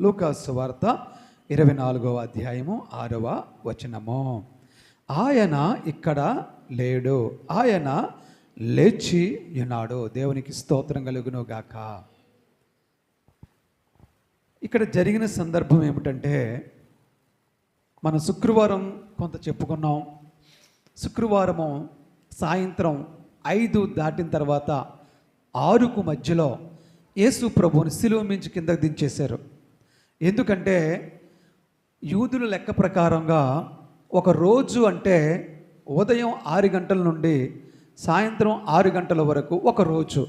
లూకాసు వార్త ఇరవై నాలుగవ అధ్యాయము ఆరవ వచనము. ఆయన ఇక్కడ లేడు. ఆయన లేచి ఉన్నాడు. దేవునికి స్తోత్రం కలుగును గాక. ఇక్కడ జరిగిన సందర్భం ఏమిటంటే మన శుక్రవారం కొంత చెప్పుకున్నాం. శుక్రవారము సాయంత్రం ఐదు దాటిన తర్వాత ఆరుకు మధ్యలో యేసు ప్రభుని సిలువ మించి కిందకు దించేశారు. ఎందుకంటే యూదుల లెక్క ప్రకారంగా ఒక రోజు అంటే ఉదయం ఆరు గంటల నుండి సాయంత్రం ఆరు గంటల వరకు ఒక రోజు.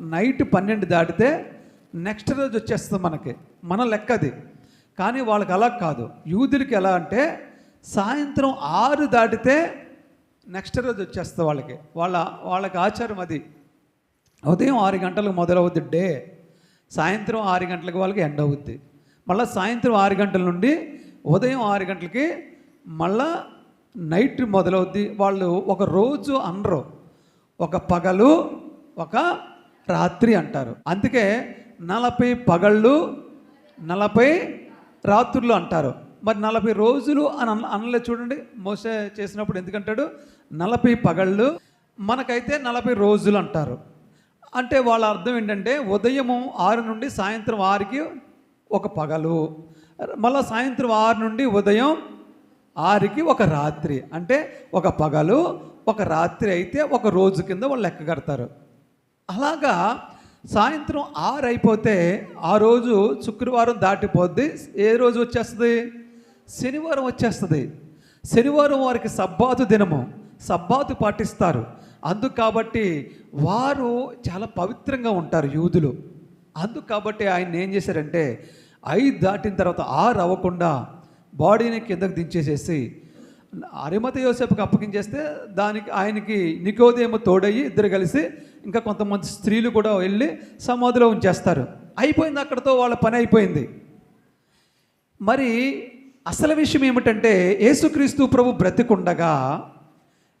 నైట్ పన్నెండు దాటితే నెక్స్ట్ రోజు వచ్చేస్తుంది మనకి. మన లెక్క అది కానీ వాళ్ళకి అలా కాదు. యూదులకి ఎలా అంటే సాయంత్రం ఆరు దాటితే నెక్స్ట్ రోజు వచ్చేస్తుంది వాళ్ళకి. వాళ్ళ వాళ్ళకి ఆచారం అది. ఉదయం ఆరు గంటలకు మొదలవుద్ది డే. సాయంత్రం ఆరు గంటలకు వాళ్ళకి ఎండ్ అవుద్ది. మళ్ళీ సాయంత్రం ఆరు గంటల నుండి ఉదయం ఆరు గంటలకి మళ్ళా నైట్ మొదలవుద్ది. వాళ్ళు ఒక రోజు అనరు. ఒక పగలు ఒక రాత్రి అంటారు. అందుకే నలభై పగళ్ళు నలభై రాత్రులు అంటారు. మరి నలభై రోజులు అని అన అనలే చూడండి. మోస చేసినప్పుడు ఎందుకంటాడు? నలభై పగళ్ళు మనకైతే నలభై రోజులు అంటారు. అంటే వాళ్ళ అర్థం ఏంటంటే ఉదయము ఆరు నుండి సాయంత్రం ఆరుకి ఒక పగలు. మళ్ళీ సాయంత్రం ఆరు నుండి ఉదయం ఆరుకి ఒక రాత్రి. అంటే ఒక పగలు ఒక రాత్రి అయితే ఒక రోజు కింద వాళ్ళు లెక్క కడతారు. అలాగా సాయంత్రం ఆరు అయిపోతే ఆ రోజు శుక్రవారం దాటిపోద్ది. ఏ రోజు వచ్చేస్తుంది? శనివారం వచ్చేస్తుంది. శనివారం వారికి సబ్బాతు దినము. సబ్బాతు పాటిస్తారు. అందుకు కాబట్టి వారు చాలా పవిత్రంగా ఉంటారు యూదులు. అందుకు కాబట్టి ఆయన ఏం చేశారంటే ఐదు దాటిన తర్వాత ఆరు అవ్వకుండా బాడీని కిందకు దించేసేసి అరిమత యోసేపుకి అప్పగించేస్తే దానికి ఆయనకి నికోదేమో తోడయ్యి ఇద్దరు కలిసి ఇంకా కొంతమంది స్త్రీలు కూడా వెళ్ళి సమాధిలో ఉంచేస్తారు. అయిపోయింది అక్కడతో వాళ్ళ పని అయిపోయింది. మరి అసలు విషయం ఏమిటంటే యేసుక్రీస్తు ప్రభు బ్రతికుండగా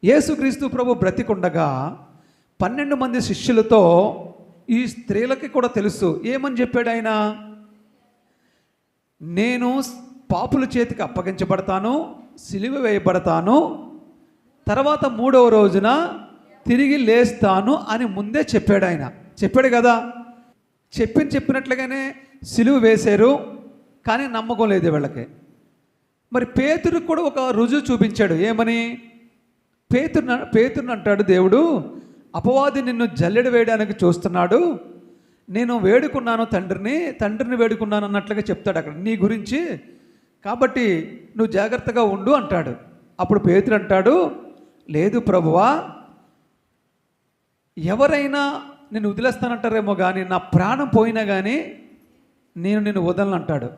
యేసుక్రీస్తు ప్రభు బ్రతికుండగా పన్నెండు మంది శిష్యులతో ఈ స్త్రీలకి కూడా తెలుసు. ఏమని చెప్పాడు ఆయన? నేను పాపుల చేతికి అప్పగించబడతాను సిలువ వేయబడతాను తర్వాత మూడవ రోజున తిరిగి లేస్తాను అని ముందే చెప్పాడు ఆయన. చెప్పాడు కదా? చెప్పిన చెప్పినట్లుగానే సిలువ వేశారు కానీ నమ్మకం లేదు వీళ్ళకి. మరి పేతురికి కూడా ఒక రుజువు చూపించాడు. ఏమని? పేతురు పేతురుని అంటాడు దేవుడు అపవాది నిన్ను జల్లెడ వేయడానికి చూస్తున్నాడు నేను వేడుకున్నాను తండ్రిని తండ్రిని వేడుకున్నాను అన్నట్లుగా చెప్తాడు అక్కడ. నీ గురించి కాబట్టి నువ్వు జాగ్రత్తగా ఉండు అంటాడు. అప్పుడు పేతులు అంటాడు లేదు ప్రభువా ఎవరైనా నేను వదిలేస్తానంటారేమో కానీ నా ప్రాణం పోయినా కానీ నేను నిన్ను వదలను అంటాడు.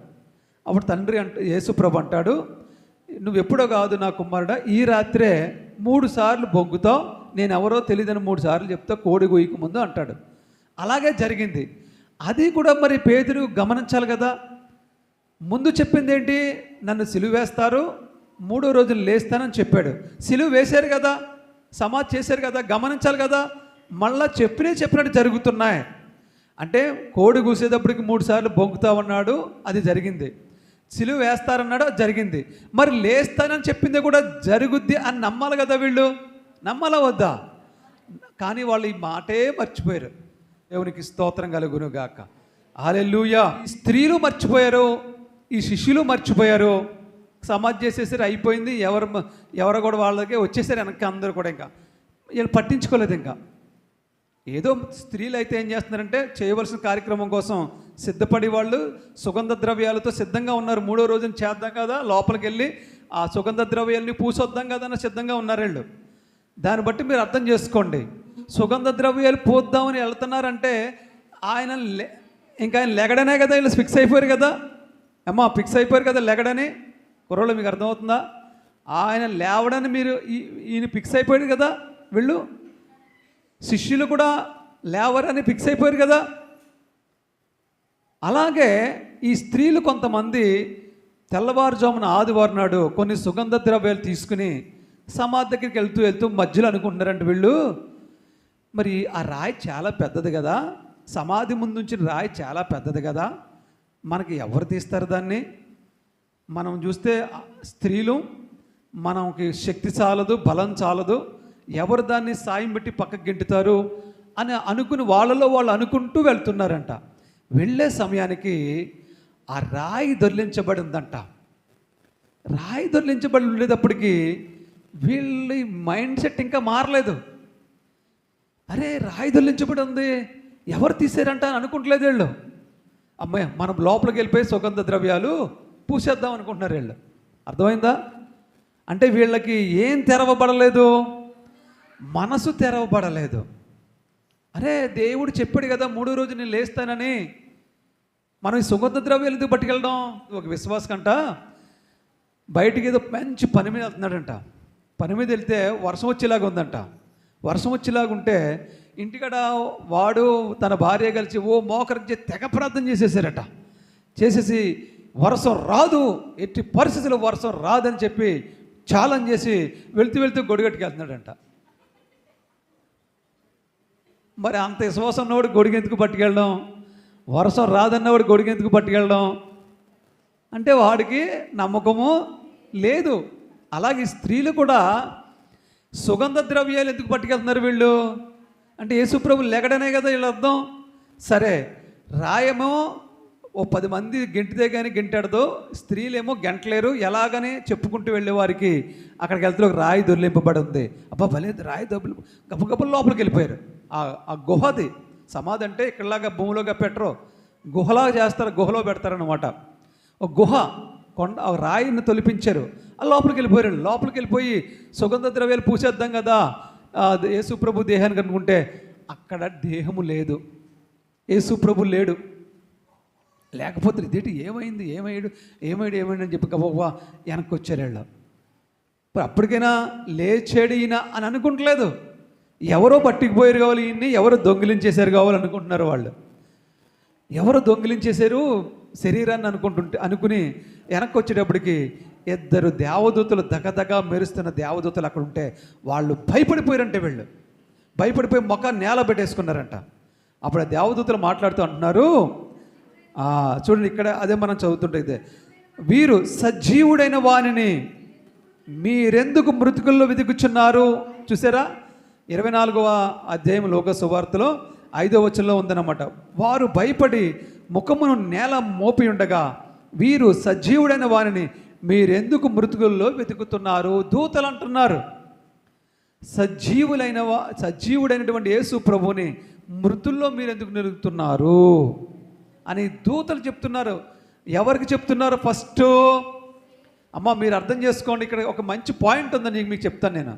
అప్పుడు తండ్రి అంట యేసుప్రభు అంటాడు నువ్వు ఎప్పుడో కాదు నా కుమారుడా ఈ రాత్రే మూడు సార్లు బొగ్గుతావు నేను ఎవరో తెలియదని మూడు సార్లు చెప్తా కోడి గొయ్యకు ముందు అంటాడు. అలాగే జరిగింది. అది కూడా మరి పేదరు గమనించాలి కదా. ముందు చెప్పింది ఏంటి? నన్ను సిలువ వేస్తారు మూడో రోజులు లేస్తానని చెప్పాడు. సిలువ వేశారు కదా సమాధి చేశారు కదా గమనించాలి కదా. మళ్ళా చెప్పినే చెప్పినట్టు జరుగుతున్నాయి. అంటే కోడి కూసేటప్పటికి మూడు సార్లు బొంకుతామన్నాడు అది జరిగింది. సిలువ వేస్తారన్నాడు అది జరిగింది. మరి లేస్తానని చెప్పింది కూడా జరుగుద్ది అని నమ్మాలి కదా వీళ్ళు. నమ్మాలా వద్దా? కానీ వాళ్ళు ఈ మాటే మర్చిపోయారు. దేవునికి స్తోత్రం కలుగును గాక. ఆలెల్లుయా స్త్రీలు మర్చిపోయారు ఈ శిష్యులు మర్చిపోయారు సమాధి చేసేసరి అయిపోయింది. ఎవరు ఎవరు కూడా వాళ్ళకే వచ్చేసారు వెనక్కి అందరూ కూడా ఇంకా. వీళ్ళు పట్టించుకోలేదు ఇంకా. ఏదో స్త్రీలు అయితే ఏం చేస్తున్నారంటే చేయవలసిన కార్యక్రమం కోసం సిద్ధపడి వాళ్ళు సుగంధ ద్రవ్యాలతో సిద్ధంగా ఉన్నారు. మూడో రోజున చేద్దాం కదా లోపలికి వెళ్ళి ఆ సుగంధ ద్రవ్యాలని పూసొద్దాం కదా అని సిద్ధంగా ఉన్నారు వీళ్ళు. దాన్ని బట్టి మీరు అర్థం చేసుకోండి. సుగంధ ద్రవ్యాలు పోద్దామని వెళ్తున్నారంటే ఆయన ఇంకా ఆయన లెగడనే కదా వీళ్ళు ఫిక్స్ అయిపోయారు కదా. అమ్మా ఫిక్స్ అయిపోయారు కదా లెగడని? కుర్రోళ్ళు మీకు అర్థమవుతుందా? ఆయన లేవడని మీరు ఈ- ఈయన ఫిక్స్ అయిపోయాడు కదా వీళ్ళు? శిష్యులు కూడా లేవరని ఫిక్స్ అయిపోయారు కదా. అలాగే ఈ స్త్రీలు కొంతమంది తెల్లవారుజామున ఆదివారం నాడు కొన్ని సుగంధ ద్రవ్యాలు తీసుకుని సమాధి దగ్గరికి వెళ్తూ వెళ్తూ మధ్యలో అనుకుంటున్నారంట వీళ్ళు. మరి ఆ రాయి చాలా పెద్దది కదా? సమాధి ముందు ఉంచిన రాయి చాలా పెద్దది కదా? మనకి ఎవరు తీస్తారు దాన్ని? మనం చూస్తే స్త్రీలు మనకి శక్తి చాలదు బలం చాలదు. ఎవరు దాన్ని సాయం పెట్టి పక్కకు గెంటుతారు అని అనుకుని వాళ్ళలో వాళ్ళు అనుకుంటూ వెళ్తున్నారంట. వెళ్ళే సమయానికి ఆ రాయి దొర్లించబడి ఉందంట రాయి దొర్లించబడి ఉండేటప్పటికి వీళ్ళ మైండ్ సెట్ ఇంకా మారలేదు. అరే రాయి దొర్లించబడి ఉంది? ఎవరు తీసారంట అని అనుకుంటలేదు వీళ్ళు. అమ్మాయి మనం లోపలికి వెళ్ళిపోయి సుగంధ ద్రవ్యాలు పూసేద్దాం అనుకుంటున్నారు వీళ్ళు. అర్థమైందా? అంటే వీళ్ళకి ఏం తెరవబడలేదు? మనసు తెరవబడలేదు. అరే దేవుడు చెప్పాడు కదా మూడో రోజు నేను లేస్తానని. మనం ఈ సుగంధ ద్రవ్యాలు ఎందుకు పట్టుకెళ్ళడం? ఒక విశ్వాసం కంట బయటికి ఏదో మంచి పని మీద వెళ్తున్నాడంట. పని మీద వెళ్తే వర్షం వచ్చేలాగా ఉందంట. వర్షం వచ్చేలాగా ఉంటే ఇంటికాడ వాడు తన భార్య కలిసి ఓ మోకరించి తెగ ప్రార్థన చేసేసారట. చేసేసి వర్షం రాదు ఎట్టి పరిస్థితుల్లో వర్షం రాదని చెప్పి ఛాలెంజ్ చేసి వెళ్తూ వెళ్తూ గొడిగట్టుకెళ్తున్నాడంట. మరి అంత విశ్వాసం ఉన్నవాడు గొడిగెందుకు పట్టుకెళ్ళడం? వర్షం రాదన్నవాడు గొడిగెందుకు పట్టుకెళ్ళడం? అంటే వాడికి నమ్మకము లేదు. అలాగే స్త్రీలు కూడా సుగంధ ద్రవ్యాలు ఎందుకు పట్టుకెళ్తున్నారు వీళ్ళు? అంటే యేసుప్రభు లెగడనే కదా వీళ్ళు అర్థం. సరే రాయమో ఓ పది మంది గెంటితే కానీ గెంటాడదు స్త్రీలేమో గెంటలేరు ఎలాగని చెప్పుకుంటూ వెళ్ళే వారికి అక్కడికి వెళ్తే ఒక రాయి దొర్లింపబడి ఉంది. అబ్బా భలే రాయి దొబ్బలు గబగబల లోపలికి వెళ్ళిపోయారు. ఆ ఆ గుహది సమాధి అంటే ఇక్కడలాగా భూమిలోగా పెట్టరు. గుహలాగా చేస్తారు గుహలో పెడతారనమాట ఒక గుహ కొండ రాయిని తొలిపించారు. ఆ లోపలికి వెళ్ళిపోయారు. లోపలికి వెళ్ళిపోయి సుగంధ ద్రవ్యాలు పూసేద్దాం కదా. యేసుప్రభు దేహానికి అనుకుంటే అక్కడ దేహము లేదు. యేసుప్రభు లేడు. లేకపోతే ఇదేంటి? ఏమైంది? ఏమయ్యాడు? ఏమయ్యాడు? ఏమైనా అని చెప్పి గబగబా వెనక్కి వచ్చారు వీళ్ళు. ఇప్పుడు అప్పటికైనా లేచాడు ఈయన అని అనుకుంటలేదు. ఎవరో పట్టుకుపోయారు కావాలి ఈయన్ని ఎవరో దొంగిలించేశారు కావాలి అనుకుంటున్నారు వాళ్ళు. ఎవరు దొంగిలించేశారు? శరీరాన్ని అనుకుంటుంటే అనుకుని వెనక్కి వచ్చేటప్పటికి ఇద్దరు దేవదూతలు దగదగా మెరుస్తున్న దేవదూతలు అక్కడ ఉంటే వాళ్ళు భయపడిపోయారంటే వీళ్ళు. భయపడిపోయి మొక్క నేల పెట్టేసుకున్నారంట. అప్పుడు ఆ దేవదూతలు మాట్లాడుతూ అంటున్నారు చూడండి ఇక్కడ అదే మనం చదువుతుంటే ఇదే. వీరు సజీవుడైన వానిని మీరెందుకు మృతుకుల్లో వెతుకుచున్నారు? చూసారా? ఇరవై నాలుగవ అధ్యాయం లోక సువార్తలో ఐదో వచనంలో ఉందన్నమాట. వారు భయపడి ముఖమును నేల మోపి ఉండగా వీరు సజీవుడైన వారిని మీరెందుకు మృతుకుల్లో వెతుకుతున్నారు? దూతలు అంటున్నారు. సజీవులైన వా సజీవుడైనటువంటి యేసు ప్రభుని మృతుల్లో మీరు ఎందుకు నిలుగుతున్నారు అని దూతలు చెప్తున్నారు. ఎవరికి చెప్తున్నారు ఫస్ట్? అమ్మ మీరు అర్థం చేసుకోండి. ఇక్కడ ఒక మంచి పాయింట్ ఉందని మీకు చెప్తాను నేను.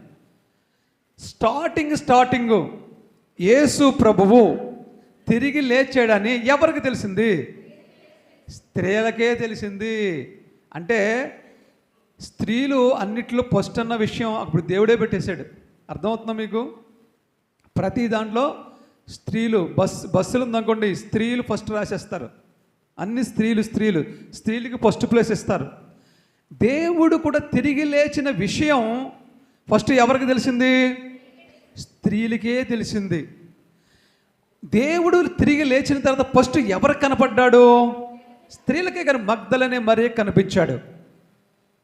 స్టార్టింగ్ స్టార్టింగ్ యేసు ప్రభువు తిరిగి లేచాడని ఎవరికి తెలిసింది? స్త్రీలకే తెలిసింది. అంటే స్త్రీలు అన్నిట్లో ఫస్ట్ అన్న విషయం అప్పుడు దేవుడే పెట్టేశాడు. అర్థమవుతుందా మీకు? ప్రతి దాంట్లో స్త్రీలు బస్ బస్సులు ఉందనుకోండి స్త్రీలు ఫస్ట్ రాసేస్తారు. అన్ని స్త్రీలు స్త్రీలు. స్త్రీలకి ఫస్ట్ ప్లేస్ ఇస్తారు. దేవుడు కూడా తిరిగి లేచిన విషయం ఫస్ట్ ఎవరికి తెలిసింది? స్త్రీలకే తెలిసింది. దేవుడు తిరిగి లేచిన తర్వాత ఫస్ట్ ఎవరు కనపడ్డాడు? స్త్రీలకే కానీ మగ్ధలనే మరీ కనిపించాడు.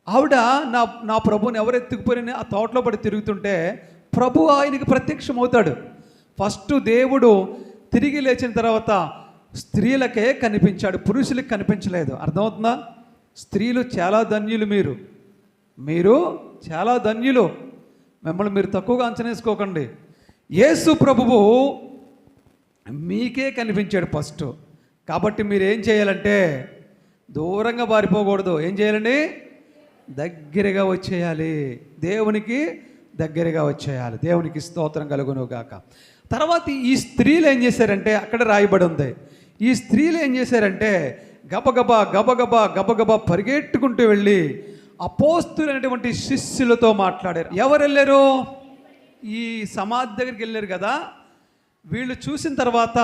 ఆవిడ నా నా ప్రభుని ఎవరు ఎత్తుకుపోయిన ఆ తోటలో పడి తిరుగుతుంటే ప్రభు ఆయనకి ప్రత్యక్షం అవుతాడు ఫస్ట్ దేవుడు తిరిగి లేచిన తర్వాత స్త్రీలకే కనిపించాడు పురుషులకు కనిపించలేదు. అర్థమవుతుందా? స్త్రీలు చాలా ధన్యులు మీరు. మీరు చాలా ధన్యులు. మిమ్మల్ని మీరు తక్కువగా అంచనా వేసుకోకండి. యేసు ప్రభువు మీకే కనిపించాడు ఫస్ట్. కాబట్టి మీరు ఏం చేయాలంటే దూరంగా పారిపోకూడదు. ఏం చేయాలండి? దగ్గరగా వచ్చేయాలి. దేవునికి దగ్గరగా వచ్చేయాలి. దేవునికి స్తోత్రం కలుగును గాక. తర్వాత ఈ స్త్రీలు ఏం చేశారంటే అక్కడ రాయబడి ఉంది. ఈ స్త్రీలు ఏం చేశారంటే గబగబా గబగబా గబగబా పరిగెట్టుకుంటూ వెళ్ళి అపోస్తులైనటువంటి శిష్యులతో మాట్లాడారు. ఎవరు వెళ్ళారు? ఈ సమాధి దగ్గరికి వెళ్ళారు కదా? వీళ్ళు చూసిన తర్వాత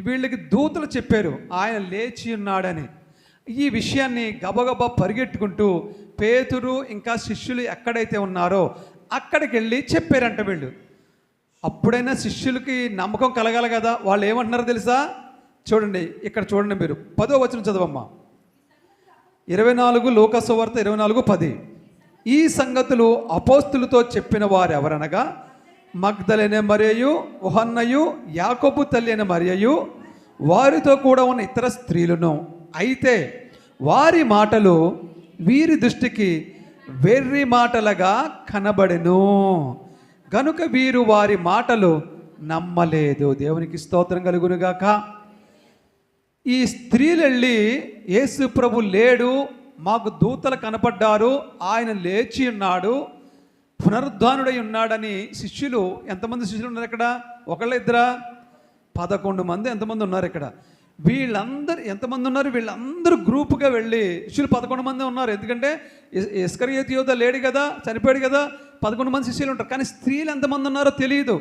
వీళ్ళకి దూతలు చెప్పారు ఆయన లేచి ఉన్నాడని. ఈ విషయాన్ని గబగబా పరిగెట్టుకుంటూ పేతురు ఇంకా శిష్యులు ఎక్కడైతే ఉన్నారో అక్కడికి వెళ్ళి చెప్పారంట వీళ్ళు. అప్పుడైనా శిష్యులకి నమ్మకం కలగాలి కదా వాళ్ళు ఏమంటున్నారో తెలుసా? చూడండి ఇక్కడ చూడండి మీరు. పదో వచనం చదవమ్మా. ఇరవై నాలుగు లోకసువార్త ఇరవై నాలుగు పది. ఈ సంగతులు అపోస్తులతో చెప్పిన వారు ఎవరనగా మగ్ధలైన మరియయు ఉహన్నయు యాకోబు తల్లి అయిన మరియయు వారితో కూడా ఉన్న ఇతర స్త్రీలను. అయితే వారి మాటలు వీరి దృష్టికి వెర్రి మాటలుగా కనబడెను. గనుక వీరు వారి మాటలు నమ్మలేదు. దేవునికి స్తోత్రం కలుగునుగాక. ఈ స్త్రీలు వెళ్ళి యేసు ప్రభు లేడు మాకు దూతలు కనపడ్డారు ఆయన లేచి ఉన్నాడు. పునరుద్ధానుడై ఉన్నాడని శిష్యులు ఎంతమంది శిష్యులు ఉన్నారు ఇక్కడ? ఒకళ్ళ ఇద్దరా? పదకొండు మంది ఎంతమంది ఉన్నారు ఇక్కడ? వీళ్ళందరూ ఎంతమంది ఉన్నారు? వీళ్ళందరూ గ్రూపుగా వెళ్ళి శిష్యులు పదకొండు మంది ఉన్నారు. ఎందుకంటే ఇస్కరియత్ యోధ లేడు కదా చనిపోయాడు కదా పదకొండు మంది శిష్యులు ఉంటారు. కానీ స్త్రీలు ఎంతమంది ఉన్నారో తెలియదు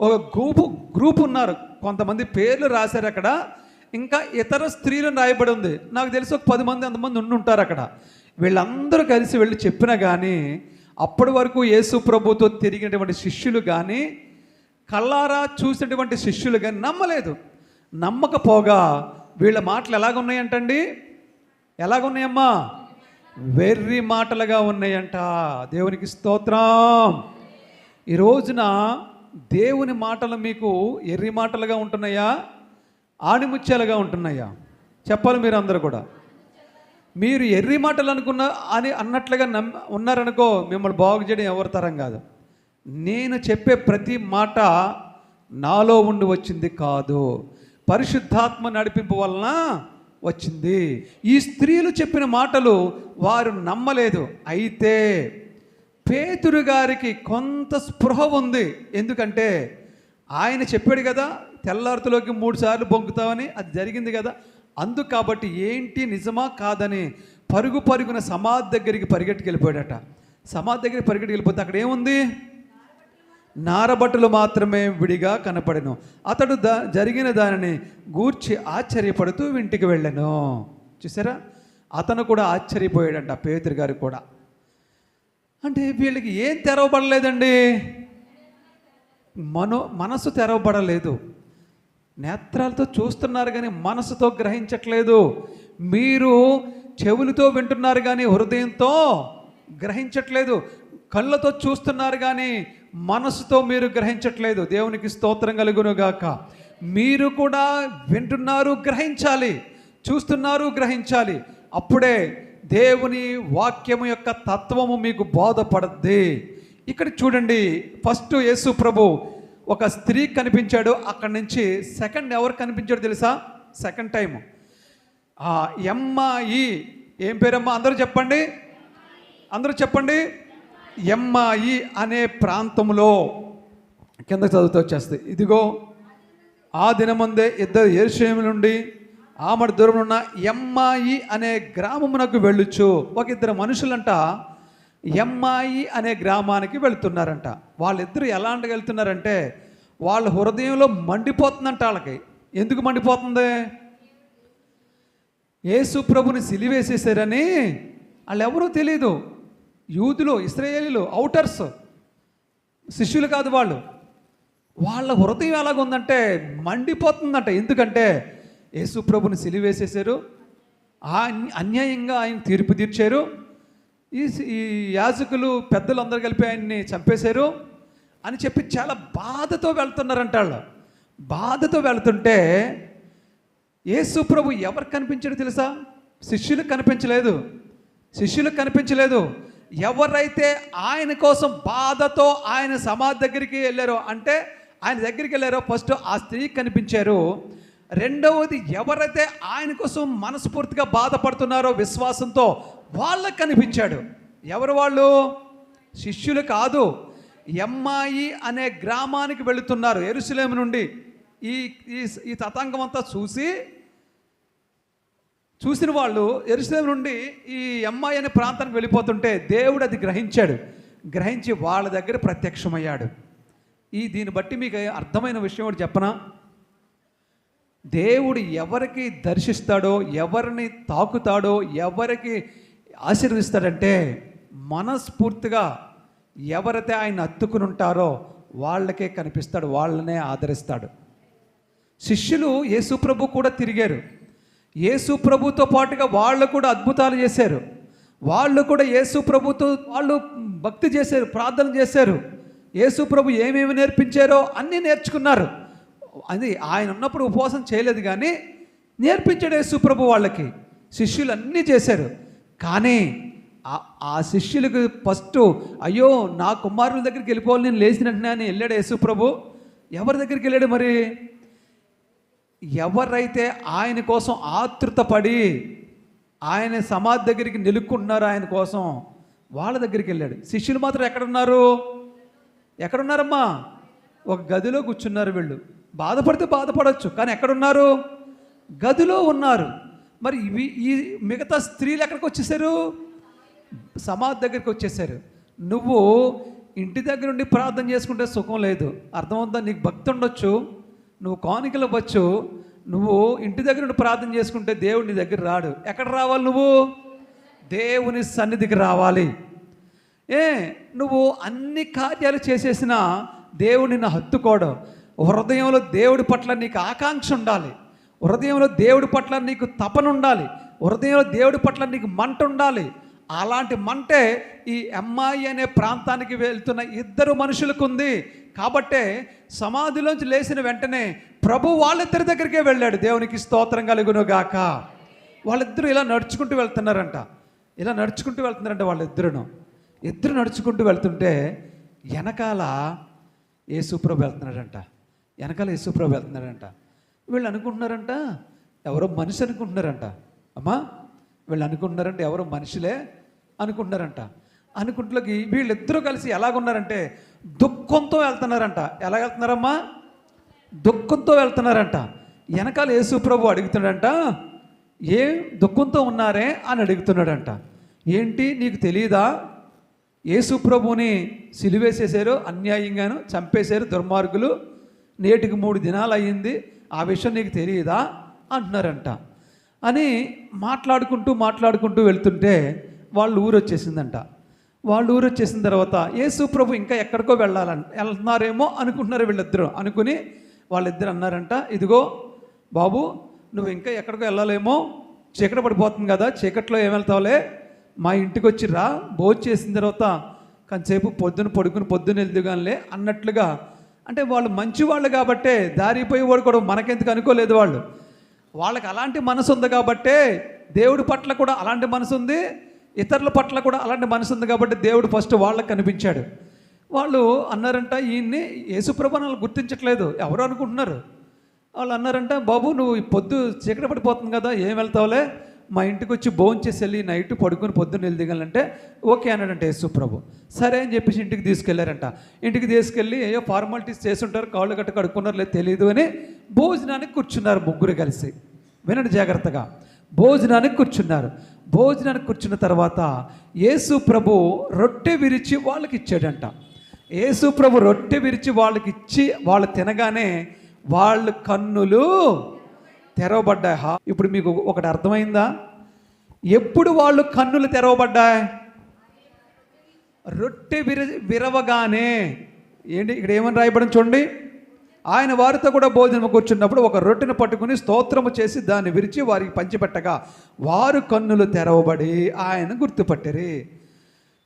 ఒక గ్రూపు గ్రూప్ ఉన్నారు. కొంతమంది పేర్లు రాశారు అక్కడ. ఇంకా ఇతర స్త్రీలు రాయబడి ఉంది. నాకు తెలిసి ఒక పది మంది ఎంతమంది ఉండి ఉంటారు అక్కడ. వీళ్ళందరూ కలిసి వెళ్ళి చెప్పినా కానీ అప్పటి వరకు యేసు ప్రభుతో తిరిగినటువంటి శిష్యులు కానీ కళ్ళారా చూసినటువంటి శిష్యులు కానీ నమ్మలేదు. నమ్మకపోగా వీళ్ళ మాటలు ఎలాగున్నాయంటండి? ఎలాగున్నాయమ్మా? వెర్రి మాటలుగా ఉన్నాయంట. దేవునికి స్తోత్రం. ఈ రోజున దేవుని మాటలు మీకు ఎర్రి మాటలుగా ఉంటున్నాయా? ఆణిముత్యాలుగా ఉంటున్నాయా? చెప్పాలి మీరు అందరూ కూడా. మీరు ఎర్రి మాటలు అనుకున్న అని అన్నట్లుగా నమ్ ఉన్నారనుకో మిమ్మల్ని బాగు చేయడం ఎవరి తరం కాదు. నేను చెప్పే ప్రతి మాట నాలో ఉండి వచ్చింది కాదు. పరిశుద్ధాత్మ నడిపింపు వలన వచ్చింది. ఈ స్త్రీలు చెప్పిన మాటలు వారు నమ్మలేదు. అయితే పేతురు గారికి కొంత స్పృహ ఉంది. ఎందుకంటే ఆయన చెప్పాడు కదా తెల్లారతలోకి మూడు సార్లు బొంకుతామని అది జరిగింది కదా. అందుకు కాబట్టి ఏంటి నిజమా కాదని పరుగు పరుగున సమాధి దగ్గరికి పరిగెట్టుకెళ్ళిపోయాడట. సమాధి దగ్గరికి పరిగెట్టుకెళ్ళిపోతే అక్కడ ఏముంది? నారబట్టలు మాత్రమే విడిగా కనపడను. అతడు దా జరిగిన దానిని గూర్చి ఆశ్చర్యపడుతూ ఇంటికి వెళ్ళాను. చూసారా? అతను కూడా ఆశ్చర్యపోయాడంట పేతురు గారు కూడా. అంటే వీళ్ళకి ఏం తెరవబడలేదండి? మనో మనసు తెరవబడలేదు. నేత్రాలతో చూస్తున్నారు కానీ మనసుతో గ్రహించట్లేదు. మీరు చెవులతో వింటున్నారు కానీ హృదయంతో గ్రహించట్లేదు. కళ్ళతో చూస్తున్నారు కానీ మనసుతో మీరు గ్రహించట్లేదు. దేవునికి స్తోత్రం కలుగునుగాక. మీరు కూడా వింటున్నారు గ్రహించాలి. చూస్తున్నారు గ్రహించాలి. అప్పుడే దేవుని వాక్యము యొక్క తత్వము మీకు బోధపడద్ది. ఇక్కడ చూడండి ఫస్ట్ యేసు ప్రభు ఒక స్త్రీ కనిపించాడు అక్కడి నుంచి సెకండ్ ఎవరు కనిపించాడు తెలుసా? సెకండ్ టైం ఎమ్మాయి ఏం పేరమ్మా? అందరూ చెప్పండి. అందరూ చెప్పండి. ఎమ్మాయి అనే ప్రాంతంలో కింద చదువుతూ వచ్చేస్తుంది ఇదిగో ఆ దినముందే ఇద్దరు ఎరుషేమి నుండి ఆమడ దూరం ఉన్న ఎమ్మాయి అనే గ్రామమునకు వెళ్ళొచ్చు. ఒక ఇద్దరు మనుషులంట ఎమ్మాయి అనే గ్రామానికి వెళుతున్నారంట. వాళ్ళిద్దరు ఎలాంటి వెళ్తున్నారంటే వాళ్ళ హృదయంలో మండిపోతుందంట వాళ్ళకి. ఎందుకు మండిపోతుంది? యేసు ప్రభుని సిలివేసేసారని వాళ్ళు ఎవరూ తెలియదు యూదులు ఇస్రాయేలీలు అవుటర్స్ శిష్యులు కాదు వాళ్ళు. వాళ్ళ హృదయం ఎలాగుందంటే మండిపోతుందంట. ఎందుకంటే యేసు ప్రభుని సిలివేసేసారు అన్యాయంగా ఆయన తీర్పు తీర్చారు. ఈ ఈ యాజకులు పెద్దలు అందరు కలిపి ఆయన్ని చంపేశారు అని చెప్పి చాలా బాధతో వెళ్తున్నారంట వాళ్ళు బాధతో వెళ్తుంటే యేసు ప్రభు ఎవరు కనిపించాడు తెలుసా? శిష్యులకు కనిపించలేదు. శిష్యులకు కనిపించలేదు. ఎవరైతే ఆయన కోసం బాధతో ఆయన సమాధి దగ్గరికి వెళ్ళారో అంటే ఆయన దగ్గరికి వెళ్ళారో ఫస్ట్ ఆ స్త్రీకి కనిపించారు. రెండవది ఎవరైతే ఆయన కోసం మనస్ఫూర్తిగా బాధపడుతున్నారో విశ్వాసంతో వాళ్ళకి కనిపించాడు. ఎవరు వాళ్ళు? శిష్యులు కాదు. ఎమ్మాయి అనే గ్రామానికి వెళుతున్నారు ఎరుసలేము నుండి. ఈ ఈ ఈ తతంగం అంతా చూసి చూసిన వాళ్ళు ఎరుసలేం నుండి ఈ అమ్మాయి అనే ప్రాంతానికి వెళ్ళిపోతుంటే దేవుడు అది గ్రహించాడు. గ్రహించి వాళ్ళ దగ్గర ప్రత్యక్షమయ్యాడు. ఈ దీన్ని బట్టి మీకు అర్థమైన విషయం కూడా చెప్పనా? దేవుడు ఎవరికి దర్శిస్తాడో ఎవరిని తాకుతాడో ఎవరికి ఆశీర్వదిస్తాడంటే మనస్ఫూర్తిగా ఎవరైతే ఆయన అత్తుకుని ఉంటారో వాళ్ళకే కనిపిస్తాడు వాళ్ళనే ఆదరిస్తాడు. శిష్యులు యేసుప్రభు కూడా తిరిగారు. యేసుప్రభుతో పాటుగా వాళ్ళు కూడా అద్భుతాలు చేశారు. వాళ్ళు కూడా యేసుప్రభుతో వాళ్ళు భక్తి చేశారు ప్రార్థన చేశారు. యేసుప్రభు ఏమేమి నేర్పించారో అన్నీ నేర్చుకున్నారు. అది ఆయన ఉన్నప్పుడు ఉపవాసం చేయలేదు కానీ నేర్పించాడు సుప్రభు వాళ్ళకి. శిష్యులు అన్నీ చేశారు. కానీ ఆ- శిష్యులకు ఫస్ట్ అయ్యో నా కుమారుల దగ్గరికి వెళ్ళిపోవాలి నేను లేచినట్టునే అని వెళ్ళాడు యేసుప్రభు ఎవరి దగ్గరికి వెళ్ళాడు మరి? ఎవరైతే ఆయన కోసం ఆతృతపడి ఆయన సమాధి దగ్గరికి నిలుక్కున్నారు ఆయన కోసం వాళ్ళ దగ్గరికి వెళ్ళాడు. శిష్యులు మాత్రం ఎక్కడున్నారు? ఎక్కడున్నారమ్మా? ఒక గదిలో కూర్చున్నారు వీళ్ళు. బాధపడితే బాధపడవచ్చు కానీ ఎక్కడున్నారు? గదిలో ఉన్నారు. మరి ఇవి ఈ మిగతా స్త్రీలు ఎక్కడికి వచ్చేసారు? సమాధి దగ్గరికి వచ్చేసారు. నువ్వు ఇంటి దగ్గర నుండి ప్రార్థన చేసుకుంటే సుఖం లేదు. అర్థమవుతుందా? నీకు భక్తి ఉండొచ్చు. నువ్వు కానుకలు ఇవ్వచ్చు నువ్వు ఇంటి దగ్గర నుండి ప్రార్థన చేసుకుంటే దేవుడు నీ దగ్గర రాడు. ఎక్కడ రావాలి నువ్వు? దేవుని సన్నిధికి రావాలి. ఏ నువ్వు అన్ని కార్యాలు చేసేసిన దేవుడు నిన్ను హత్తుకోవడం హృదయంలో దేవుడి పట్ల నీకు ఆకాంక్ష ఉండాలి. హృదయంలో దేవుడి పట్ల నీకు తపన ఉండాలి. హృదయంలో దేవుడి పట్ల నీకు మంట ఉండాలి. అలాంటి మంటే ఈ అమ్మాయి అనే ప్రాంతానికి వెళ్తున్న ఇద్దరు మనుషులకు ఉంది కాబట్టే సమాధిలోంచి లేచిన వెంటనే ప్రభు వాళ్ళిద్దరి దగ్గరికే వెళ్ళాడు. దేవునికి స్తోత్రం కలుగును గాక వాళ్ళిద్దరూ ఇలా నడుచుకుంటూ వెళ్తున్నారంట. ఇలా నడుచుకుంటూ వెళ్తున్నారంట వాళ్ళిద్దరును. ఇద్దరు నడుచుకుంటూ వెళ్తుంటే వెనకాల యేసుప్రభు వెళ్తున్నాడంట. వెనకాల యేసుప్రభు వెళ్తున్నాడంట. వీళ్ళు అనుకుంటున్నారంట ఎవరో మనిషి అనుకుంటున్నారంట. అమ్మా వీళ్ళు అనుకుంటున్నారంట ఎవరో మనుషులే అనుకుంటున్నారంట. అనుకుంటులోకి వీళ్ళిద్దరూ కలిసి ఎలాగున్నారంటే దుఃఖంతో వెళ్తున్నారంట. ఎలా వెళ్తున్నారమ్మా? దుఃఖంతో వెళ్తున్నారంట. వెనకాల యేసుప్రభు అడుగుతున్నాడంట ఏ దుఃఖంతో ఉన్నారే? అని అడుగుతున్నాడంట. ఏంటి? నీకు తెలియదా ఏసుప్రభుని ప్రభుని అన్యాయంగాను చంపేశారు దుర్మార్గులు. నేటికి మూడు దినాలు అయ్యింది ఆ విషయం నీకు తెలియదా అంటున్నారంట. అని మాట్లాడుకుంటూ మాట్లాడుకుంటూ వెళ్తుంటే వాళ్ళు ఊరు వచ్చేసిందంట. వాళ్ళు ఊరు వచ్చేసిన తర్వాత యేసు ప్రభు ఇంకా ఎక్కడికో వెళ్ళాలని వెళ్తున్నారేమో అనుకుంటున్నారు వీళ్ళిద్దరూ. అనుకుని వాళ్ళిద్దరు అన్నారంట ఇదిగో బాబు నువ్వు ఇంకా ఎక్కడికో వెళ్ళాలేమో. చీకటి పడిపోతుంది కదా చీకట్లో ఏం వెళ్తావులే? మా ఇంటికి వచ్చి భోజనం చేసిన తర్వాత కొంతసేపు పొద్దున పడుకుని పొద్దున వెళ్దుగానిలే అన్నట్లుగా అంటే వాళ్ళు మంచి వాళ్ళు కాబట్టే దారిపోయేవాడు కూడా మనకెందుకు అనుకోలేదు వాళ్ళు. వాళ్ళకి అలాంటి మనసు ఉంది కాబట్టే దేవుడి పట్ల కూడా అలాంటి మనసు ఉంది ఇతరుల పట్ల కూడా అలాంటి మనసు ఉంది కాబట్టి దేవుడు ఫస్ట్ వాళ్ళకి కనిపించాడు. వాళ్ళు అన్నారంట ఈయన్ని యేసుప్రభు గుర్తించట్లేదు ఎవరు అనుకుంటున్నారు? వాళ్ళు అన్నారంట బాబు నువ్వు పొద్దు చీకటి పడిపోతుంది కదా ఏం వెళ్తావులే? మా ఇంటికి వచ్చి భోజనం చేసి వెళ్ళి నైట్ పడుకుని పొద్దున్న వెళ్ళి దిగాలంటే ఓకే అన్నాడంట యేసుప్రభు సరే అని చెప్పేసి ఇంటికి తీసుకెళ్ళారంట. ఇంటికి తీసుకెళ్ళి ఏయో ఫార్మాలిటీస్ చేస్తుంటారు కాళ్ళు గట్ట కడుక్కున్నారు లేదు తెలియదు అని భోజనానికి కూర్చున్నారు ముగ్గురు కలిసి. వినండి జాగ్రత్తగా. భోజనానికి కూర్చున్నారు. భోజనానికి కూర్చున్న తర్వాత యేసు ప్రభు రొట్టె విరిచి వాళ్ళకి ఇచ్చాడంట. యేసు ప్రభు రొట్టె విరిచి వాళ్ళకి ఇచ్చి వాళ్ళు తినగానే వాళ్ళ కన్నులు తెరవబడ్డాయి? హా ఇప్పుడు మీకు ఒకటి అర్థమైందా? ఎప్పుడు వాళ్ళు కన్నులు తెరవబడ్డాయి? రొట్టె విర విరవగానే. ఏంటి? ఇక్కడ ఏమని రాయబడి చూడండి. ఆయన వారితో కూడా భోజనం కూర్చున్నప్పుడు ఒక రొట్టెను పట్టుకుని స్తోత్రము చేసి దాన్ని విరిచి వారికి పంచిపెట్టగా వారు కన్నులు తెరవబడి ఆయన గుర్తుపట్టిరి.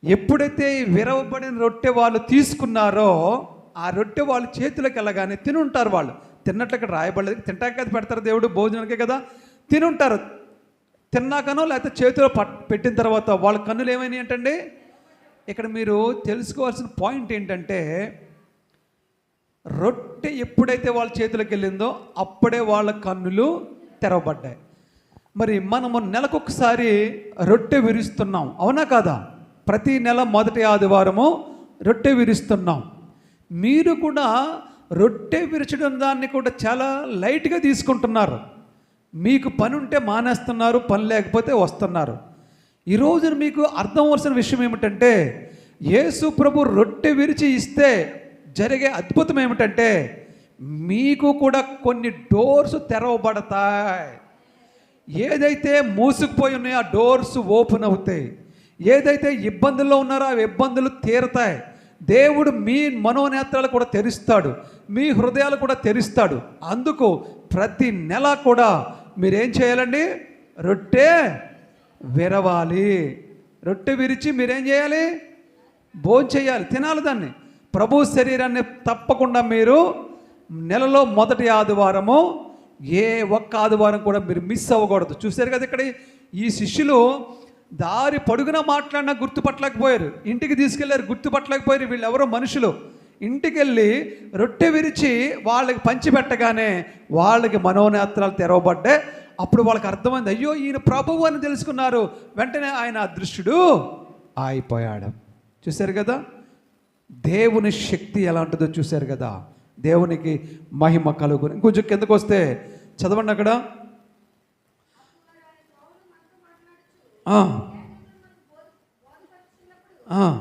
ఎప్పుడైతే విరవబడిన రొట్టె వాళ్ళు తీసుకున్నారో ఆ రొట్టె వాళ్ళు చేతులకు వెళ్ళగానే తినుంటారు వాళ్ళు. తిన్నట్లు ఇక్కడ రాయబడలేదు. తింటాక పెడతారు దేవుడు భోజనానికే కదా. తినుంటారు. తిన్నాకనో లేకపోతే చేతిలో పట్ పెట్టిన తర్వాత వాళ్ళ కన్నులు ఏమైనాయి ఏంటండి ఇక్కడ మీరు తెలుసుకోవాల్సిన పాయింట్ ఏంటంటే రొట్టె ఎప్పుడైతే వాళ్ళ చేతులకు వెళ్ళిందో అప్పుడే వాళ్ళ కన్నులు తెరవబడ్డాయి. మరి మనము నెలకొకసారి రొట్టె విరుస్తున్నాం. అవునా కాదా? ప్రతి నెల మొదటి ఆదివారము రొట్టె విరుస్తున్నాం. మీరు కూడా రొట్టె విరచడం దాన్ని కూడా చాలా లైట్గా తీసుకుంటున్నారు. మీకు పని ఉంటే మానేస్తున్నారు పని లేకపోతే వస్తున్నారు. ఈరోజు మీకు అర్థం అవ్వాల్సిన విషయం ఏమిటంటే యేసు ప్రభు రొట్టె విరిచి ఇస్తే జరిగే అద్భుతం ఏమిటంటే మీకు కూడా కొన్ని డోర్స్ తెరవబడతాయి. ఏదైతే మూసుకుపోయి ఉన్నాయో ఆ డోర్స్ ఓపెన్ అవుతాయి. ఏదైతే ఇబ్బందుల్లో ఉన్నారో ఆ ఇబ్బందులు తీరతాయి. దేవుడు మీ మనోనేత్రాలు కూడా తెరుస్తాడు. మీ హృదయాలు కూడా తెరుస్తాడు. అందుకు ప్రతి నెల కూడా మీరేం చేయాలండి? రొట్టె విరవాలి. రొట్టె విరిచి మీరేం చేయాలి? భోజనం చేయాలి. తినాలి దాన్ని. ప్రభు శరీరాన్ని తప్పకుండా మీరు నెలలో మొదటి ఆదివారము ఏ ఒక్క ఆదివారం కూడా మీరు మిస్ అవ్వకూడదు. చూశారు కదా ఇక్కడ ఈ శిష్యులు దారి పడుగున మాట్లాడినా గుర్తుపట్టలేకపోయారు. ఇంటికి తీసుకెళ్ళారు గుర్తుపట్టలేకపోయారు. వీళ్ళు ఎవరో మనుషులు. ఇంటికి వెళ్ళి రొట్టె విరిచి వాళ్ళకి పంచిపెట్టగానే వాళ్ళకి మనోనేత్రాలు తెరవబడ్డే అప్పుడు వాళ్ళకి అర్థమైంది అయ్యో ఈయన ప్రభువు అని తెలుసుకున్నారు. వెంటనే ఆయన అదృష్టుడు ఆగిపోయాడు. చూశారు కదా? దేవుని శక్తి ఎలా చూశారు కదా? దేవునికి మహిమ కలుగుని కొంచెం కిందకు వస్తే చదవండి అక్కడ. ఆ. ఆ. ఆ. ఆ. ఆ.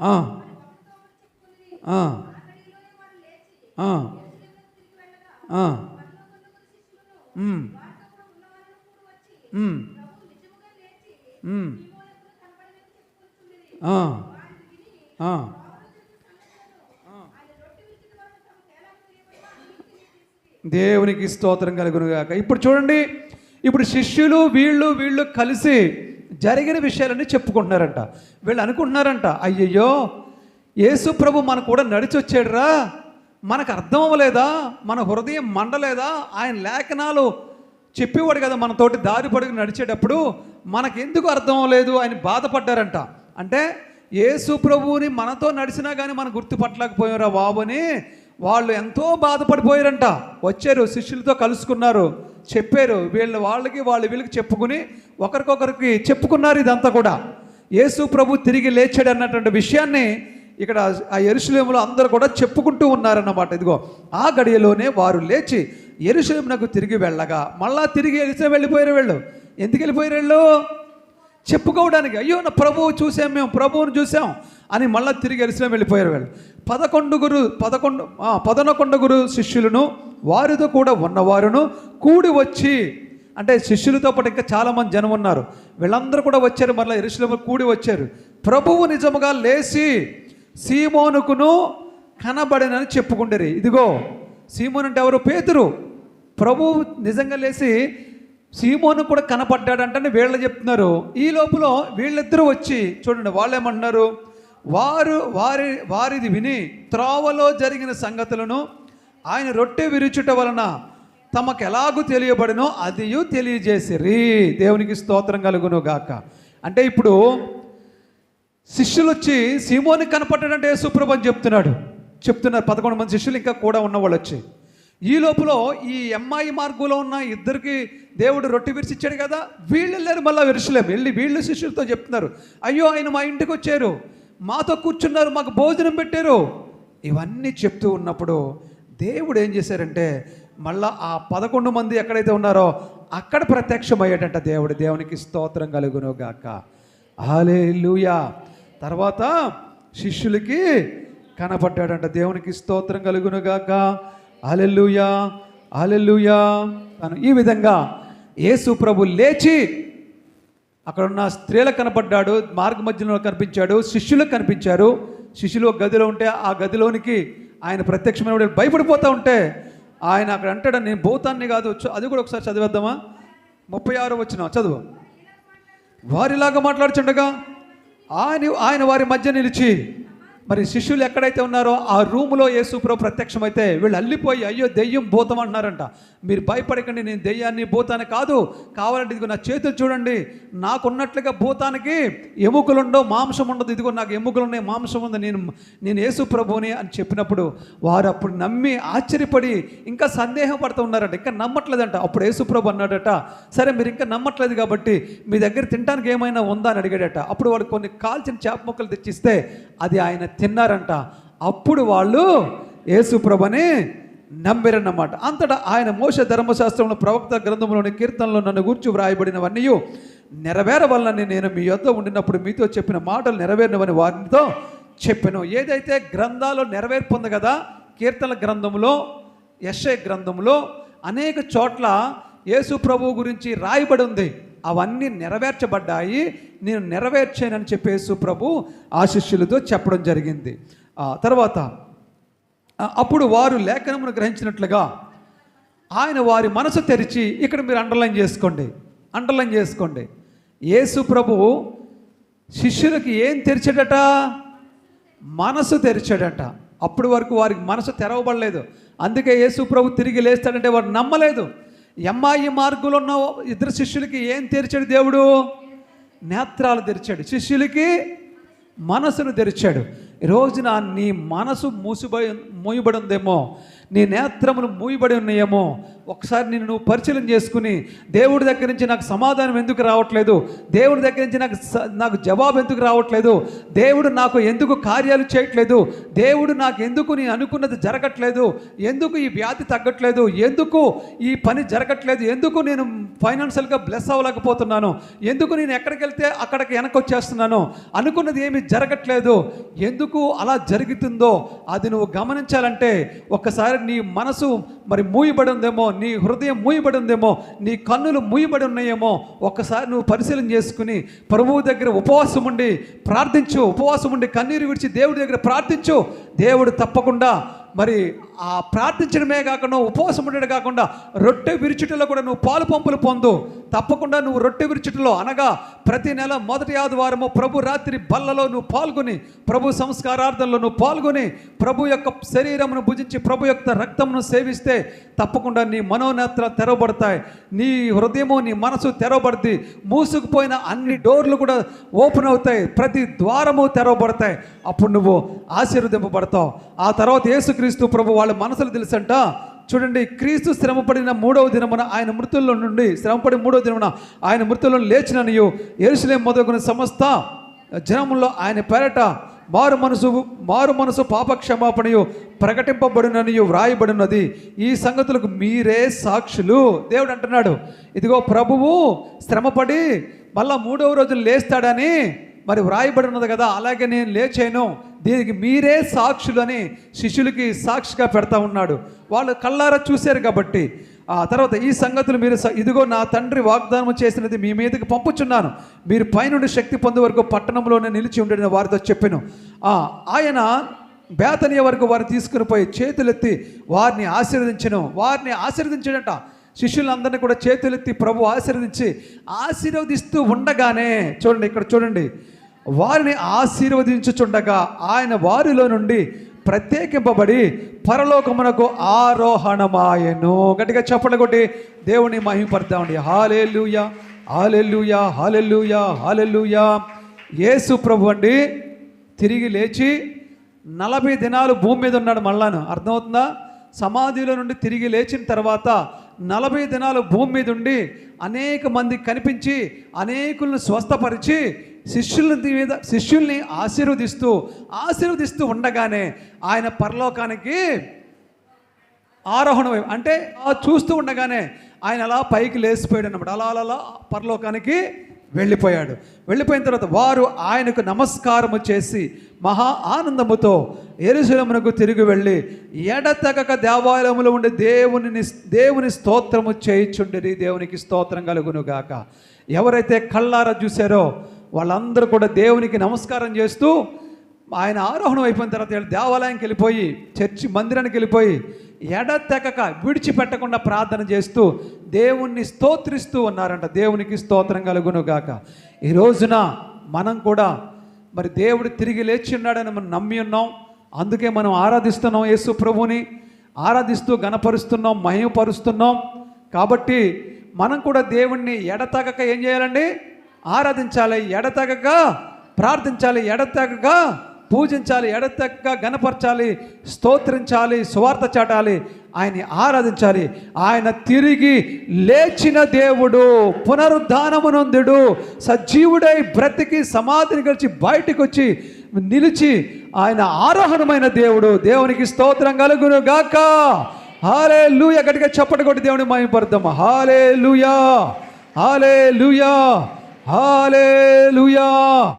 ఆ. ఉమ్. ఉమ్. ఉమ్. ఆ. ఆ. దేవునికి స్తోత్రం కలుగునుగాక ఇప్పుడు చూడండి ఇప్పుడు శిష్యులు వీళ్ళు వీళ్ళు కలిసి జరిగిన విషయాలన్నీ చెప్పుకుంటున్నారంట. వీళ్ళు అనుకుంటున్నారంట అయ్యయ్యో యేసు ప్రభు మన కూడా నడిచి వచ్చాడురా మనకు అర్థం అవ్వలేదా? మన హృదయం మండలేదా? ఆయన లేఖనాలు చెప్పేవాడు కదా మనతోటి దారి పడుకు నడిచేటప్పుడు. మనకెందుకు అర్థం అవ్వలేదు? ఆయన బాధపడ్డారంట. అంటే యేసు ప్రభువుని మనతో నడిచినా కానీ మనం గుర్తుపట్టలేకపోయారా బాబు అని వాళ్ళు ఎంతో బాధపడిపోయారంట. వచ్చారు శిష్యులతో కలుసుకున్నారు. చెప్పారు వీళ్ళ వాళ్ళకి వాళ్ళు వీళ్ళకి చెప్పుకుని ఒకరికొకరికి చెప్పుకున్నారు ఇదంతా కూడా. యేసు ప్రభు తిరిగి లేచాడు అన్నటువంటి విషయాన్ని ఇక్కడ ఆ ఎరుసలేములో అందరూ కూడా చెప్పుకుంటూ ఉన్నారన్నమాట. ఇదిగో ఆ గడియలోనే వారు లేచి ఎరుసలేమునకు తిరిగి వెళ్ళగా మళ్ళా తిరిగి ఎరుసలేం వెళ్ళిపోయారు వెళ్ళు? ఎందుకు వెళ్ళిపోయారు వెళ్ళు? చెప్పుకోవడానికి అయ్యో నా ప్రభువు చూసాం మేము ప్రభువుని చూసాం అని మళ్ళీ తిరిగి ఎరుసలేం వెళ్ళిపోయారు వాళ్ళు. పదకొండుగురు పదకొండు పదనకొండుగురు శిష్యులను వారితో కూడా ఉన్నవారును కూడి వచ్చి అంటే శిష్యులతో పాటు ఇంకా చాలామంది జనం ఉన్నారు. వీళ్ళందరూ కూడా వచ్చారు మళ్ళీ ఎరుసలేము కూడి వచ్చారు. ప్రభువు నిజముగా లేచి సీమోనుకును కనబడినని చెప్పుకుంటారు ఇదిగో సీమోన్ అంటే ఎవరు? పేతురు. ప్రభు నిజంగా లేచి సీమోను కూడా కనపడ్డాడంటే వీళ్ళు చెప్తున్నారు. ఈ లోపల వీళ్ళిద్దరూ వచ్చి చూడండి వాళ్ళు ఏమంటున్నారు వారు వారి వారిది విని త్రోవలో జరిగిన సంగతులను ఆయన రొట్టె విరుచుట వలన తమకు ఎలాగూ తెలియబడినో అదియు తెలియజేసిరి. దేవునికి స్తోత్రం కలుగును గాక. అంటే ఇప్పుడు శిష్యులు వచ్చి సీమోని కనపడ్డాడంటే సుప్రభు అని చెప్తున్నాడు. చెప్తున్నారు పదకొండు మంది శిష్యులు ఇంకా కూడా ఉన్నవాళ్ళు వచ్చి ఈ లోపల ఈ అమ్మాయి మార్గంలో ఉన్న ఇద్దరికి దేవుడు రొట్టె విరిచిచ్చాడు కదా వీళ్ళు వెళ్ళారు మళ్ళీ విరుసలేం వెళ్ళి వీళ్ళు శిష్యులతో చెప్తున్నారు అయ్యో ఆయన మా ఇంటికి వచ్చారు. మాతో కూర్చున్నారు మాకు భోజనం పెట్టారు. ఇవన్నీ చెప్తూ ఉన్నప్పుడు దేవుడు ఏం చేశారంటే మళ్ళా ఆ పదకొండు మంది ఎక్కడైతే ఉన్నారో అక్కడ ప్రత్యక్షమయ్యాడంట దేవుడు. దేవునికి స్తోత్రం కలుగును గాక. హాలేలుయా తర్వాత శిష్యులకి కనపడ్డాడంట దేవునికి స్తోత్రం కలుగును గాక. అలెల్లుయా తను ఈ విధంగా యేసు ప్రభు లేచి అక్కడ ఉన్న స్త్రీలకు కనపడ్డాడు మార్గ మధ్యలో కనిపించాడు శిష్యులకు కనిపించారు. శిష్యులు గదిలో ఉంటే ఆ గదిలోనికి ఆయన ప్రత్యక్షమైన భయపడిపోతూ ఉంటే ఆయన అక్కడ అంటాడు నేను భూతాన్ని కాదు అది కూడా ఒకసారి చదివేద్దామా? ముప్పై ఆరు వచ్చిన చదువు. వారిలాగా మాట్లాడుచుండగా ఆయన ఆయన వారి మధ్య నిలిచి మరి శిష్యులు ఎక్కడైతే ఉన్నారో ఆ రూములో యేసుప్రభు ప్రత్యక్షమైతే వీళ్ళు అల్లిపోయి అయ్యో దెయ్యం భూతం అంటున్నారంట. మీరు భయపడకండి నేను దెయ్యాన్ని భూతాన్ని కాదు. కావాలంటే ఇదిగో నా చేతులు చూడండి. నాకున్నట్లుగా భూతానికి ఎముకలు ఉండవు మాంసం ఉండదు. ఇదిగో నాకు ఎముకలు ఉన్నాయి మాంసం ఉంది. నేను నేను యేసు ప్రభుని అని చెప్పినప్పుడు వారు అప్పుడు నమ్మి ఆశ్చర్యపడి ఇంకా సందేహం పడుతూ ఉన్నారంట. ఇంకా నమ్మట్లేదంట. అప్పుడు యేసుప్రభు అన్నాడట సరే మీరు ఇంకా నమ్మట్లేదు కాబట్టి మీ దగ్గర తినడానికి ఏమైనా ఉందా? అని అడిగాడట. అప్పుడు వాడు కొన్ని కాల్చిన చేప ముక్కలు తెచ్చిస్తే అది ఆయన తిన్నారంట. అప్పుడు వాళ్ళు యేసుప్రభని నమ్మిరన్నమాట. అంతటా ఆయన మోస ధర్మశాస్త్రంలో ప్రవక్త గ్రంథంలోని కీర్తనలో నన్ను గూర్చి వ్రాయబడినవన్నీ నెరవేరవల్లని నేను మీ యొద్ద ఉండినప్పుడు మీతో చెప్పిన మాటలు నెరవేరినవని వారితో చెప్పాను. ఏదైతే గ్రంథాలు నెరవేర్పుంది కదా కీర్తన గ్రంథంలో యశ్ఐ గ్రంథంలో అనేక చోట్ల యేసు ప్రభువు గురించి రాయబడి ఉంది. అవన్నీ నెరవేర్చబడ్డాయి. నేను నెరవేర్చానని చెప్పేసి ప్రభు ఆ శిష్యులతో చెప్పడం జరిగింది. తర్వాత అప్పుడు వారు లేఖనమును గ్రహించినట్లుగా ఆయన వారి మనసు తెరిచి ఇక్కడ మీరు అండర్లైన్ చేసుకోండి. అండర్లైన్ చేసుకోండి. యేసు ప్రభు శిష్యులకి ఏం తెరిచాడట? మనసు తెరిచాడట. అప్పటి వరకు వారికి మనసు తెరవబడలేదు. అందుకే యేసు ప్రభు తిరిగి లేస్తాడంటే వారు నమ్మలేదు. ఎమ్మాయి మార్గంలో ఉన్న ఇద్దరు శిష్యులకి ఏం తెరిచాడు దేవుడు? నేత్రాలు తెరిచాడు. శిష్యులకి మనసును తెరిచాడు. రోజున నీ మనసు మూసిబడి మూయబడి ఉందేమో? నీ నేత్రములు మూయబడి ఉన్నాయేమో? ఒకసారి నిన్ను నువ్వు పరిశీలన చేసుకుని దేవుడి దగ్గర నుంచి నాకు సమాధానం ఎందుకు రావట్లేదు? దేవుడి దగ్గర నుంచి నాకు స- నాకు జవాబు ఎందుకు రావట్లేదు? దేవుడు నాకు ఎందుకు కార్యాలు చేయట్లేదు? దేవుడు నాకు ఎందుకు నేను అనుకున్నది జరగట్లేదు? ఎందుకు ఈ వ్యాధి తగ్గట్లేదు? ఎందుకు ఈ పని జరగట్లేదు? ఎందుకు నేను ఫైనాన్షియల్గా బ్లెస్ అవ్వలేకపోతున్నాను? ఎందుకు నేను ఎక్కడికి వెళ్తే అక్కడికి వెనక వచ్చేస్తున్నాను? అనుకున్నది ఏమి జరగట్లేదు. ఎందుకు అలా జరుగుతుందో అది నువ్వు గమనించాలంటే ఒక్కసారి నీ మనసు మరి మూయబడిందేమో నీ హృదయం మూయబడి ఉందేమో నీ కన్నులు మూయబడి ఉన్నాయేమో ఒక్కసారి నువ్వు పరిశీలన చేసుకుని ప్రభువు దగ్గర ఉపవాసం ఉండి ప్రార్థించు ఉపవాసం ఉండి కన్నీరు విడిచి దేవుడి దగ్గర ప్రార్థించు. దేవుడు తప్పకుండా మరి ఆ ప్రార్థించడమే కాకుండా ఉపవాసం ఉండడం కాకుండా రొట్టె విరుచుటలో కూడా నువ్వు పాలు పంపులు పొందు. తప్పకుండా నువ్వు రొట్టె విరుచుటలో అనగా ప్రతి నెల మొదటి ఆదివారము ప్రభు రాత్రి బల్లలో నువ్వు పాల్గొని ప్రభు సంస్కారార్థంలో నువ్వు పాల్గొని ప్రభు యొక్క శరీరమును భుజించి ప్రభు యొక్క రక్తమును సేవిస్తే తప్పకుండా నీ మనోనేత్ర తెరవబడతాయి. నీ హృదయము నీ మనసు తెరవబడుద్ది. మూసుకుపోయిన అన్ని డోర్లు కూడా ఓపెన్ అవుతాయి. ప్రతి ద్వారము తెరవబడతాయి. అప్పుడు నువ్వు ఆశీర్వదింపబడతావు. ఆ తర్వాత యేసుక్రీస్తు ప్రభు వాళ్ళ మనసులు తెలుసంట చూడండి క్రీస్తు శ్రమపడిన మూడవ దినమున ఆయన మృతుల్లో నుండి శ్రమపడి మూడవ దినమున ఆయన మృతుల్లో లేచిననియు ఎరుసలేం మొదలుకున్న సమస్త జనములో ఆయన పేరట మారు మనసు మారు మనసు పాపక్షమాపణయు ప్రకటింపబడిననియు వ్రాయబడినది. ఈ సంగతులకు మీరే సాక్షులు. దేవుడు అంటున్నాడు ఇదిగో ప్రభువు శ్రమపడి మళ్ళా మూడవ రోజు లేస్తాడని మరి వ్రాయబడి ఉన్నది కదా అలాగే నేను లేచాను. దీనికి మీరే సాక్షులని శిష్యులకి సాక్షిగా పెడతా ఉన్నాడు. వాళ్ళు కళ్ళారా చూశారు కాబట్టి. ఆ తర్వాత ఈ సంగతులు మీరు ఇదిగో నా తండ్రి వాగ్దానం చేసినది మీ మీదకి పంపుచున్నాను. మీరు పైనుండి శక్తి పొందే వరకు పట్టణంలోనే నిలిచి ఉండని వారితో చెప్పాను. ఆయన బేతనీయ వరకు వారిని తీసుకుని పోయి చేతులెత్తి వారిని ఆశీర్వదించను. వారిని ఆశీర్వదించడట. శిష్యులందరినీ కూడా చేతులెత్తి ప్రభు ఆశీర్వదించి ఆశీర్వదిస్తూ ఉండగానే చూడండి ఇక్కడ చూడండి. వారిని ఆశీర్వదించుచుండగా ఆయన వారిలో నుండి ప్రత్యేకింపబడి పరలోకమునకు ఆరోహణమాయను. గట్టిగా చెప్పడం కొట్టి దేవుని మహిమపడతామండి hallelujah hallelujah hallelujah hallelujah. Yesu ప్రభు అండి తిరిగి లేచి నలభై దినాలు భూమి మీద ఉన్నాడు మళ్ళాను. అర్థమవుతుందా? సమాధిలో నుండి తిరిగి లేచిన తర్వాత నలభై దినాలు భూమి మీద ఉండి అనేక మంది కనిపించి అనేకులను స్వస్థపరిచి శిష్యుల మీద శిష్యుల్ని ఆశీర్వదిస్తూ ఆశీర్వదిస్తూ ఉండగానే ఆయన పరలోకానికి ఆరోహణం అంటే ఆ చూస్తూ ఉండగానే ఆయన అలా పైకి లేచిపోయాడు అనమాట అలా అలా పరలోకానికి వెళ్ళిపోయాడు. వెళ్ళిపోయిన తర్వాత వారు ఆయనకు నమస్కారము చేసి మహా ఆనందముతో ఎరుశలమునకు తిరిగి వెళ్ళి ఎడతగక దేవాలయములో ఉండే దేవుని దేవుని స్తోత్రము చేయిచుండిరి. దేవునికి స్తోత్రం కలుగును గాక. ఎవరైతే కళ్ళారా చూశారో వాళ్ళందరూ కూడా దేవునికి నమస్కారం చేస్తూ ఆయన ఆరోహణం అయిపోయిన తర్వాత వీళ్ళు దేవాలయానికి వెళ్ళిపోయి చర్చి మందిరానికి వెళ్ళిపోయి ఎడతెగక విడిచిపెట్టకుండా ప్రార్థన చేస్తూ దేవుణ్ణి స్తోత్రిస్తూ ఉన్నారంట. దేవునికి స్తోత్రం కలుగును గాక ఈ రోజున మనం కూడా మరి దేవుడు తిరిగి లేచి ఉన్నాడని మనం నమ్మి ఉన్నాం. అందుకే మనం ఆరాధిస్తున్నాం యేసు ప్రభుని ఆరాధిస్తూ గణపరుస్తున్నాం మహిమపరుస్తున్నాం. కాబట్టి మనం కూడా దేవుణ్ణి ఎడతగక ఏం చేయాలండి? ఆరాధించాలి ఎడతెగక ప్రార్థించాలి ఎడతెగక పూజించాలి ఎడతెగక గణపరచాలి స్తోత్రించాలి సువార్త చాటాలి ఆయన్ని ఆరాధించాలి. ఆయన తిరిగి లేచిన దేవుడు పునరుద్ధానమునందుడు సజీవుడై బ్రతికి సమాధిని గడిచి బయటకు వచ్చి నిలిచి ఆయన ఆరోహణమైన దేవుడు. దేవునికి స్తోత్రం కలుగును గాక. హాలే లూయ గట్టిగా చప్పటి కొట్టి దేవుని మహిమపడదాం హాలే లూయా హాలే లూయా హాలే లూయా